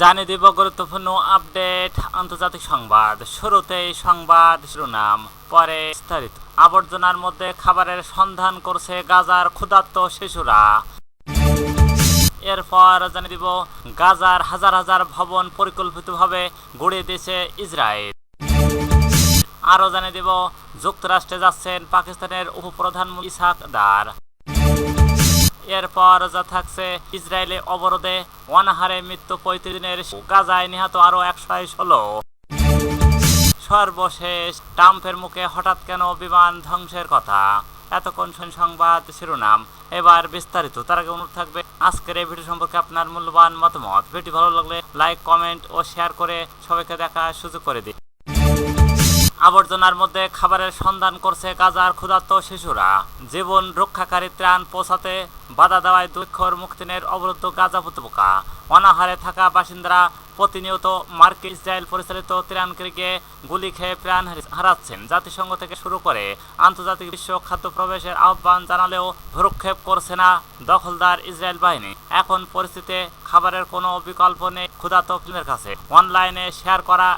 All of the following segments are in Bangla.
জানিয়ে দিব গুরুত্বপূর্ণ আপডেট। আন্তর্জাতিক সংবাদ। শুরুতেই সংবাদ শিরোনাম। পরে বিস্তারিত। আবর্জনার মধ্যে খাবারের সন্ধান করছে গাজার ক্ষুধার্ত শিশুরা। এরপর জানিয়ে দিব, গাজার হাজার হাজার ভবন পরিকল্পিতভাবে গড়ে দিয়েছে ইসরায়েল। আরও জানিয়ে দিব, যুক্তরাষ্ট্রে যাচ্ছেন পাকিস্তানের উপপ্রধানমন্ত্রী ইসাক দার। এরপর যা থাকছে ইসরায়েলে অবরোধে অনাহারে মৃত্যু পঁয়ত্রিশ দিনের গাজায় নিহত আরও একশো ষোলো। সর্বশেষ, ট্রাম্পের মুখে হঠাৎ কেন বিমান ধ্বংসের কথা? এতক্ষণ শুন সংবাদ শিরোনাম। এবার বিস্তারিত, তার আগে অনুরোধ থাকবে আজকের এই ভিডিও সম্পর্কে আপনার মূল্যবান মতামত। ভিডিও ভালো লাগলে লাইক, কমেন্ট ও শেয়ার করে সবাইকে দেখার সুযোগ করে দিন। আবর্জনার মধ্যে খাবারের সন্ধান করছে গাজার ক্ষুধার্ত শিশুরা। জীবন রক্ষাকারী ত্রাণ পৌঁছাতে বাধা দেওয়ায় দুঃখর মুক্তিনের অবরুদ্ধ গাজা উপত্যকা। অনাহারে থাকা বাসিন্দারা প্রতিনিয়ত মার্কিন ইসরায়েল পরিচালিত ত্রাণকেরিকে গুলি খেয়ে প্রাণ হারাচ্ছেন। জাতিসংঘ থেকে শুরু করে আন্তর্জাতিক বিশ্ব খাদ্য প্রবেশের আহ্বান জানালেও ভ্রুক্ষেপ করছে না দখলদার ইসরায়েল বাহিনী। এখন পরিস্থিতিতে খাবারের কোনো বিকল্প নেই ক্ষুধার্ত ফিল্মের কাছে। অনলাইনে শেয়ার করা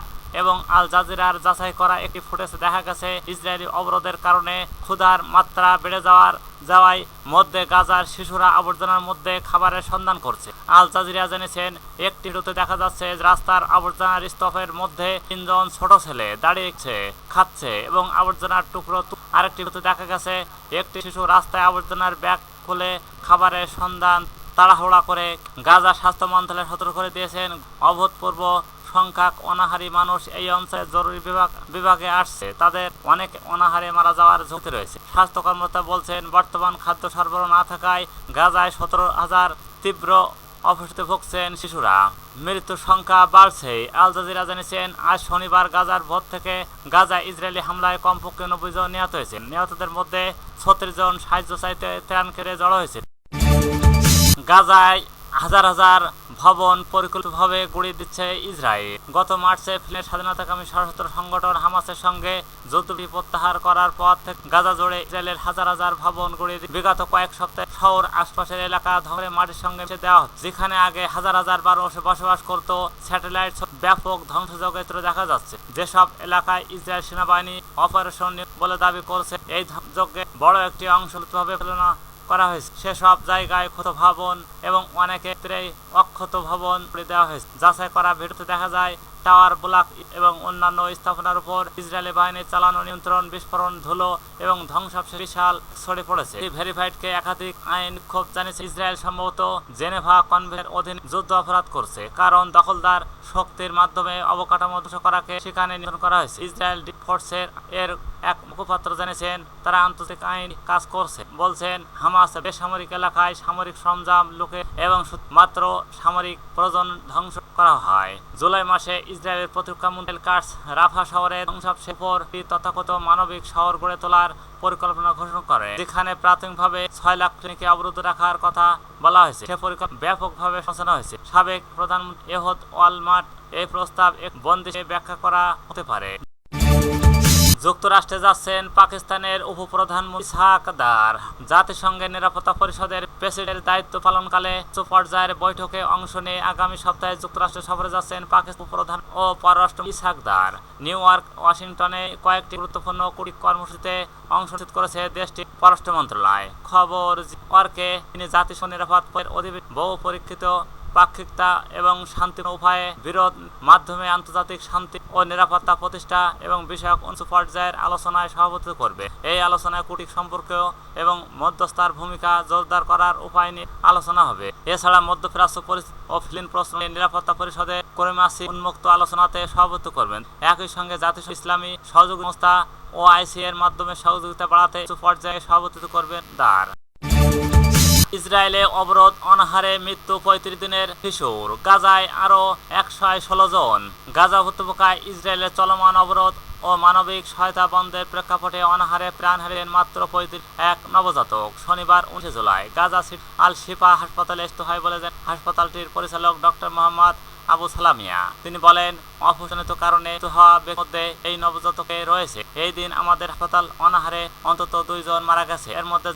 এবং আল জাজিরার যাচাই করা একটি ফুটেজ দেখা গেছে ইসরায়েলি অবরোধের কারণে ক্ষুধার মাত্রা বেড়ে যাওয়ার যাওয়ায় মধ্যে গাজার শিশুরা আবর্জনার মধ্যে খাবারের সন্ধান করছে। আল জাজিরা জেনেছেন একটি ভিডিওতে দেখা যাচ্ছে রাস্তার আবর্জনার স্তফের মধ্যে তিনজন ছোট ছেলে দাঁড়িয়েছে, খাচ্ছে এবং আবর্জনার টুকরো আরেকটি ভিডিওতে দেখা গেছে, একটি শিশু রাস্তায় আবর্জনার ব্যাগ খুলে খাবারের সন্ধান তাড়াহুড়া করে গাজা স্বাস্থ্য মন্ত্রণালয় সতর্ক করে দিয়েছেন। অভূতপূর্ব সংখ্যক অনাহারী মানুষ এই অঞ্চলে জরুরি বিভাগ বিভাগে আসছে। তাদের অনেক অনাহারে মারা যাওয়ার ঝুঁকি রয়েছে। স্বাস্থ্য কর্মকর্তা বলছেন, বর্তমান খাদ্য সরবরাহ না থাকায় গাজায় সতেরো হাজার তীব্র অপুষ্টিতে ভুগছেন শিশুরা। মৃত্যুর সংখ্যা বাড়ছে। আল জাজিরা জানিয়েছেন, আজ শনিবার গাজার ভোর থেকে গাজা ইসরায়েলি হামলায় কমপক্ষে নব্বই জন নিহত হয়েছে নিহতদের মধ্যে ছত্রিশ জন সাহায্য চাইতে ত্রাণ কেড়ে জড়ো হয়েছে গাজায় হাজার হাজার ভবন পরিকল্পিতভাবে গড়িয়ে দিচ্ছে ইসরায়েল। গত মার্চে ফিলিস্তিনের স্বাধীনতাকামী সশস্ত্র সংগঠন হামাসের সঙ্গে যুদ্ধটি প্রত্যাহার করার পর থেকে গাজা জুড়ে ইসরায়েলের হাজার হাজার ভবন গড়িয়ে বিগত কয়েক সপ্তাহে শহর আশপাশের এলাকা ধরে মাটির সঙ্গে দেওয়া হচ্ছে, যেখানে আগে হাজার হাজার মানুষ বসবাস করত। স্যাটেলাইট ব্যাপক ধ্বংসযজ্ঞের চিত্র দেখা যাচ্ছে, যেসব এলাকায় ইসরায়েল সেনাবাহিনী অপারেশন বলে দাবি করছে। এই যজ্ঞে বড় একটি অংশ ফেলনা করা হয়েছে। সেসব জায়গায় ক্ষত ভবন এবং অনেক ক্ষেত্রেই অক্ষত ভবন দেওয়া হয়েছে। যাচাই করা ভিডিওতে দেখা যায় টাওয়ার, ব্লক এবং অন্যান্য স্থাপনার উপর ইসরায়েলি বাহিনীর চালানো নিয়ন্ত্রণ, বিস্ফোরণ, ধুলো এবং ধ্বংসাবশেষ বিশাল ছড়ে পড়েছে। এই ভেরিফাইডকে একাধিক আইন ক্ষোভ জানিয়েছে ইসরায়েল, সম্ভবত জেনেভা কনভেন্সের অধীনে যুদ্ধ অপরাধ করছে। কারণ দখলদার শক্তির মাধ্যমে অবকাঠামো ধ্বংস করাকে সেখানে নিয়ন্ত্রণ করা হয়েছে। ইসরায়েল ফোর্সের এর এক মুখপাত্র জানিয়েছেন, তারা আন্তর্জাতিক আইন কাজ করছে। বলছেন, হামাস বেসামরিক এলাকায় সামরিক সরঞ্জাম, লোকে এবং মাত্র সামরিক প্রয়োজন ধ্বংস করা হয়। জুলাই মাসে ইসরায়েলের প্রতিরক্ষা মন্ত্রী কার্স রাফা শহরের ধ্বংসাবশের উপর তথাকথিত মানবিক শহর গড়ে তোলার পরিকল্পনা ঘোষণা করে। যেখানে প্রাথমিকভাবে ছয় লাখ ট্রেনকে অবরুদ্ধ রাখার কথা বলা হয়েছে। সে পরিকল্পনা ব্যাপকভাবে সূচনা হয়েছে। সাবেক প্রধানমন্ত্রী এহদ ওয়ালমার্ট এই প্রস্তাব এক বন্দিশে ব্যাখ্যা করা হতে পারে। যুক্তরাষ্ট্রে যাচ্ছেন পাকিস্তানের উপপ্রধানমন্ত্রী ইসহাক দার। জাতিসংঘের নিরাপত্তা পরিষদের প্রেসিডেন্টের দায়িত্ব পালনকালে উচ্চ পর্যায়ের বৈঠকে অংশ নিয়ে আগামী সপ্তাহে যুক্তরাষ্ট্র সফরে যাচ্ছেন পাকিস্তান প্রধান ও পররাষ্ট্র ইসহাক দার। নিউ ইয়র্ক, ওয়াশিংটনে কয়েকটি গুরুত্বপূর্ণ কুড়ি কর্মসূচিতে অংশগ্রহণ করেছে দেশটির পররাষ্ট্র মন্ত্রণালয়। খবর ওয়ার্কে তিনি জাতিসংঘ নিরাপত্তার অধিবেশন বহু পরীক্ষিত পাক্ষিকতা এবং শান্তি উপায়ে বিরোধ মাধ্যমে আন্তর্জাতিক শান্তি ও নিরাপত্তা প্রতিষ্ঠা এবং বিষয়ক উচ্চ পর্যায়ের আলোচনায় সভাপতিত্ব করবে। এই আলোচনায় কুটিক সম্পর্কেও এবং মধ্যস্থার ভূমিকা জোরদার করার উপায় নিয়ে আলোচনা হবে। এছাড়া মধ্যপ্রাচ্য পরিস্থিতি ও ফিলিন প্রশ্ন নিরাপত্তা পরিষদে করিমাসি উন্মুক্ত আলোচনাতে সভাপতিত্ব করবেন। একই সঙ্গে জাতিসংঘ ইসলামী সহযোগী সংস্থা ও আইসি এর মাধ্যমে সহযোগিতা বাড়াতে উচ্চ পর্যায়ে সভাপতিত্ব করবেন দার। ইসরায়েলে অবরোধ অনাহারে মৃত্যু পঁয়ত্রিশ দিনের শিশুর গাজায় আরও একশো ষোলো জন। গাজা উপত্যকায় ইসরায়েলের চলমান অবরোধ ও মানবিক সহায়তা বন্ধের প্রেক্ষাপটে অনাহারে প্রাণ হারিয়েছেন মাত্র পঁয়ত্রিশ এক নবজাতক। শনিবার উনিশে জুলাই গাজা আল শিফা হাসপাতালে আসতে হয় বলে হাসপাতালটির পরিচালক ডক্টর মোহাম্মদ আবু সালামিয়া। তিনি বলেন অপসনিত কারণে হওয়া মধ্যে এই নবজাতকে রয়েছে। এই দিন আমাদের হাসপাতাল অনাহারে অন্তত দুইজন মারা গেছে। এর মধ্যে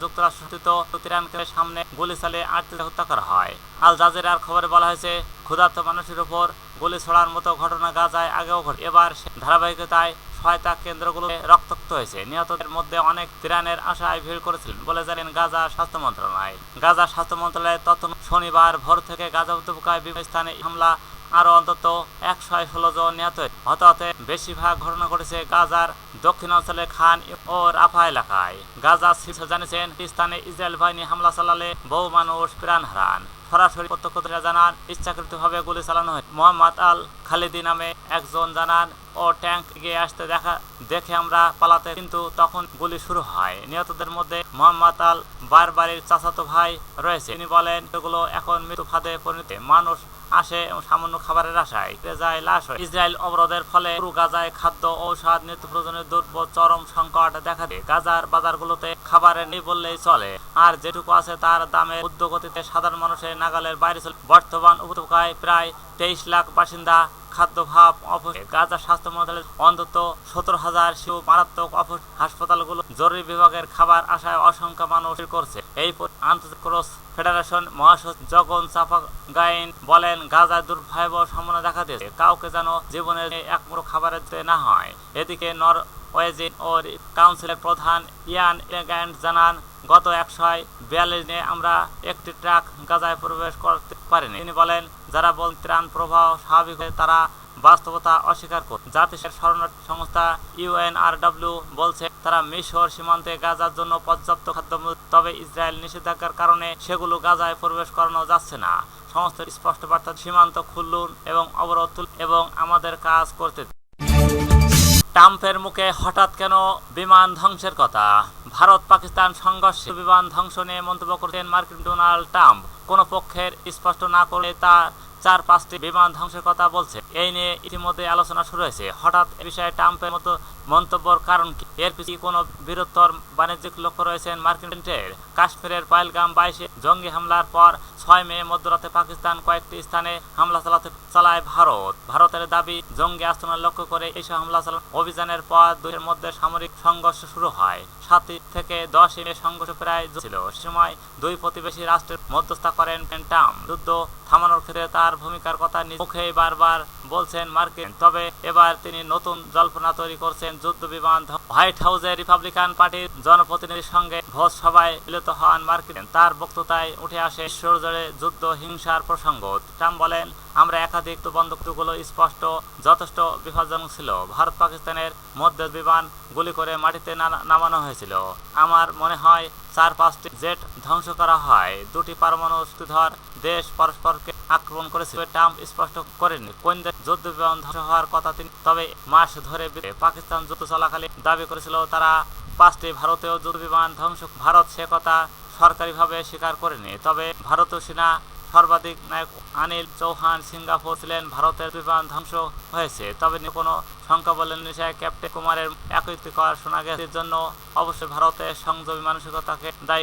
তিরানকের সামনে গুলি চালিয়ে আটটি হত্যা করা হয়। আল জাজিরার খবরে বলা হয়েছে, ক্ষুধার্ত মানুষের উপর গুলি ছড়ার মতো ঘটনা গাজায় আগেও ঘটে। এবার ধারাবাহিকতায় সহায়তা কেন্দ্রগুলো রক্তাক্ত হয়েছে। নিহতদের মধ্যে অনেক তিরানের আশায় ভিড় করেছিলেন বলে জানেন গাজা স্বাস্থ্য মন্ত্রণালয়। গাজা স্বাস্থ্য মন্ত্রণালয়ের তথ্য শনিবার ভোর থেকে গাজা উপত্যকায় বিভিন্ন স্থানে হামলা আরও অন্তত একশো ষোলো জন নিহত হয়েছে। হতাহতে বেশিরভাগ ঘটনা ঘটেছে গাজার দক্ষিণাঞ্চলের খান ও রাফা এলাকায়। গাজা শীর্ষ জানিয়েছেন স্থানে ইসরায়েল বাহিনী হামলা চালালে বহু মানুষ প্রাণ হারান। সরাসরি প্রত্যক্ষদর্শীরা জানান, ইচ্ছাকৃতভাবে গুলি চালানো হয়। মোহাম্মদ আল খালিদি নামে একজন জানান, ও ট্যাঙ্ক এগিয়ে আসতে দেখা, দেখে আমরা পালাতে কিন্তু তখন গুলি শুরু হয়। নিহতদের মধ্যে মোহাম্মদ আল বারবাড়ির চাচাতো ভাই রয়েছে। তিনি বলেন, এগুলো এখন মৃত্যু ফাঁদে পরিণত মানুষ আসে সামান্য খাবারের আশায় যায় লাশ হয়। ইসরায়েল অবরোধের ফলে পুরো গাজায় খাদ্য, ঔষধ নিত্য প্রয়োজনীয় দ্রব্য চরম সংকট দেখা দেয়। গাজার বাজারগুলোতে খাবারের নেই বললেই চলে। আর যেটুকু আছে তার দামে উদ্যোগতিতে সাধারণ মানুষের নাগালের বাইরে চলে। বর্তমান উপত্যকায় প্রায় তেইশ লাখ বাসিন্দা খাদ্যভাব গাজা স্বাস্থ্য মন্ত্রণালয় অন্তত সতেরো হাজার শিশু মারাত্মক হাসপাতালগুলো জরুরি বিভাগের খাবার আশায় অসংখ্য মানুষ করছে। এই আন্তর্জাতিক ক্রস ফেডারেশন মহাসচিব জগন চাপা গাইন বলেন গাজায় দুর্ভয়াবহ সম্ভাবনা দেখা দিয়েছে। কাউকে যেন জীবনের এক মুঠো খাবারের না হয়। এদিকে নর ওয়েজিন ও কাউন্সিলের প্রধান ইয়ান জানান গত একশো বিয়াল্লিশ দিনে আমরা একটি ট্রাক গাজায় প্রবেশ করতে পারিনি। তিনি বলেন, যারা বল ত্রাণ প্রবাহ স্বাভাবিক হয়ে তারা বাস্তবতা অস্বীকার করে জাতিসংঘের শরণার্থী সংস্থা ইউএনআরডব্লিউ বলছে, তারা মিশর সীমান্তে গাজার জন্য পর্যাপ্ত খাদ্য তবে ইসরায়েল নিষেধাজ্ঞার কারণে সেগুলো গাজায় প্রবেশ করানো যাচ্ছে না। সমস্ত স্পষ্ট বার্তা সীমান্ত খুলুন এবং অবরোধ এবং আমাদের কাজ করতে। ট্রাম্পের মুখে হঠাৎ কেন বিমান ধ্বংসের কথা? ভারত পাকিস্তান সংঘর্ষে বিমান ধ্বংস নিয়ে মন্তব্য করতেন মার্কিন ডোনাল্ড ট্রাম্প। কোনো পক্ষের স্পষ্ট না করে তার চার পাঁচটি বিমান ধ্বংসের কথা বলছে। এই নিয়ে ইতিমধ্যে আলোচনা শুরু হয়েছে। হঠাৎ এ বিষয়ে ট্রাম্পের মতো মন্তব্যর কারণ কি? এর পিছিয়ে কোনো বৃহত্তর বাণিজ্যিক লক্ষ্য রয়েছেন মার্কিন প্রেসিডেন্টের? কাশ্মীরের পাইলগাম বাইশে জঙ্গি হামলার পর ছয় মে মধ্যরাতে পাকিস্তান কয়েকটি স্থানে হামলা চালাতে চালায় ভারত। ভারতের দাবি, জঙ্গি আস্তানা লক্ষ্য করে এইসব হামলা চালানো অভিযানের পর দুইয়ের মধ্যে সামরিক সংঘর্ষ শুরু হয়। সাত থেকে দশ মে সংঘর্ষ প্রায় ছিল। সে সময় দুই প্রতিবেশী রাষ্ট্রের মধ্যস্থতা করেন ট্রাম্প যুদ্ধ থামানোর ক্ষেত্রে তার ভূমিকার কথা মুখে বারবার বলছেন মার্কিন। তবে এবার তিনি নতুন জল্পনা তৈরি করছেন যুদ্ধ বিমান। হোয়াইট হাউসে রিপাবলিকান পার্টির জনপ্রতিনিধির সঙ্গে। ভোজ সভায় মিলিত হন মার্কিন। তার বক্তৃতায় উঠে আসে বিশ্বজুড়ে যুদ্ধ হিংসার প্রসঙ্গ। ট্রাম্প বলেন আমরা একাধিক বন্দুকগুলো স্পষ্ট, যথেষ্ট বিপজ্জনক ছিল। ভারত পাকিস্তানের মধ্যে বিমান গুলি করে মাটিতে নামানো হয়েছিল। আমার মনে হয় চার পাঁচটি জেট ধ্বংস করা হয়। দুটি পারমাণু শক্তিধর দেশ পরস্পরকে আক্রমণ করেছিল। ট্রাম্প স্পষ্ট করেননি কোন যুদ্ধ বিমান ধ্বংস হওয়ার কথা তিনি, তবে মাস ধরে পাকিস্তান যুদ্ধ চলাকালীন দাবি করেছিল তারা পাঁচটি ভারতীয় যুদ্ধ বিমান ধ্বংস। ভারত সে কথা সরকারিভাবে স্বীকার করেনি। তবে ভারতীয় সেনা সর্বাধিক নায়ক আনিল চৌহান সিঙ্গাপুর ছিলেন ভারতের বিমান ধ্বংস হয়েছে। তবে কোনো সংখ্যা বলেন নিশায় ক্যাপ্টেন কুমারের একত্রিত করা শোনা গেছে। জন্য অবশ্যই ভারতের সংযমী মানসিকতাকে দায়ী